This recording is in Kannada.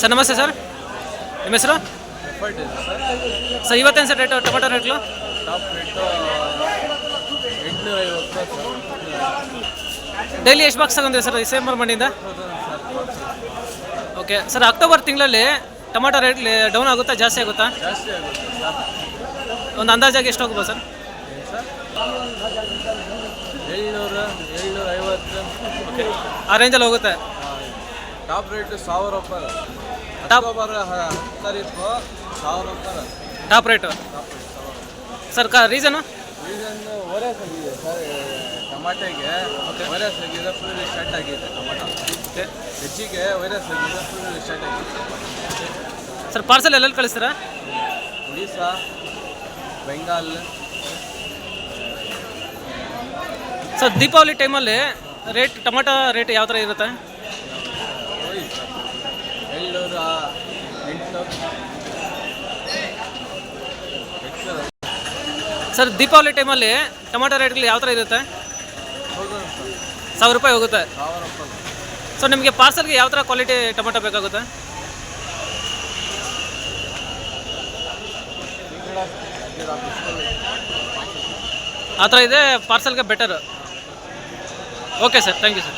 ಸರ್, ನಮಸ್ತೆ ಸರ್. ನಿಮ್ಮ ಹೆಸರು? ಸರ್, ಇವತ್ತೇನು ಸರ್ ರೇಟು ಟೊಮೆಟೊ ರೇಟ್ಲು ಡೈಲಿ ಎಷ್ಟು ಬಾಕ್ಸ್ ತಗೊಂಡಿದೆ ಸರ್ ಡಿಸೆಂಬರ್ ಮಂಡಿಯಿಂದ ಓಕೆ ಸರ್ ಅಕ್ಟೋಬರ್ ತಿಂಗಳಲ್ಲಿ ಟೊಮೆಟೊ ರೇಟ್ ಡೌನ್ ಆಗುತ್ತಾ, ಜಾಸ್ತಿ ಆಗುತ್ತಾ? ಒಂದು ಅಂದಾಜಾಗಿ ಎಷ್ಟು ಹೋಗ್ಬೋದು ಸರ್? ಆ ರೇಂಜಲ್ಲಿ ಹೋಗುತ್ತೆ. ಟಾಪ್ ರೇಟ್ ಸಾವಿರ ರೂಪಾಯಿ ಟಾಪ್ ಟಾಪ್ ರೇಟು ಸರ್ ಕ ರೀಸನು ಟಮಾಟೆಗೆ ವೈರಸ್ ಆಗಿದೆ ಫುಲ್ ಸ್ಟಾರ್ಟ್ ಆಗಿದೆ ಟಮಾಟೊ. ಹೆಚ್ಚಿಗೆ ವೈರಸ್ ಆಗಿದೆ ಫುಲ್ ಸ್ಟಾರ್ಟ್ ಆಗಿದೆ. ಸರ್ ಪಾರ್ಸಲ್ ಎಲ್ಲೆಲ್ಲಿ ಕಳಿಸ್ತೀರಾ? ಒಡಿಸ್ಸಾ ಬೆಂಗಾಲ್ ಸರ್ ದೀಪಾವಳಿ ಟೈಮಲ್ಲಿ ರೇಟ್ ಟೊಮೆಟೊ ರೇಟ್ ಯಾವ ಥರ ಇರುತ್ತೆ ಸರ್, ದೀಪಾವಳಿ ಟೈಮಲ್ಲಿ ಟೊಮೆಟೊ ರೇಟ್ಗಳು ಯಾವ ಥರ ಇರುತ್ತೆ? ಸಾವಿರ ರೂಪಾಯಿ ಹೋಗುತ್ತೆ. ಸೊ ನಿಮಗೆ ಪಾರ್ಸಲ್ಗೆ ಯಾವ ಥರ ಕ್ವಾಲಿಟಿ ಟೊಮೆಟೊ ಬೇಕಾಗುತ್ತೆ? ಆ ಥರ ಇದೆ ಪಾರ್ಸಲ್ಗೆ better okay sir thank you sir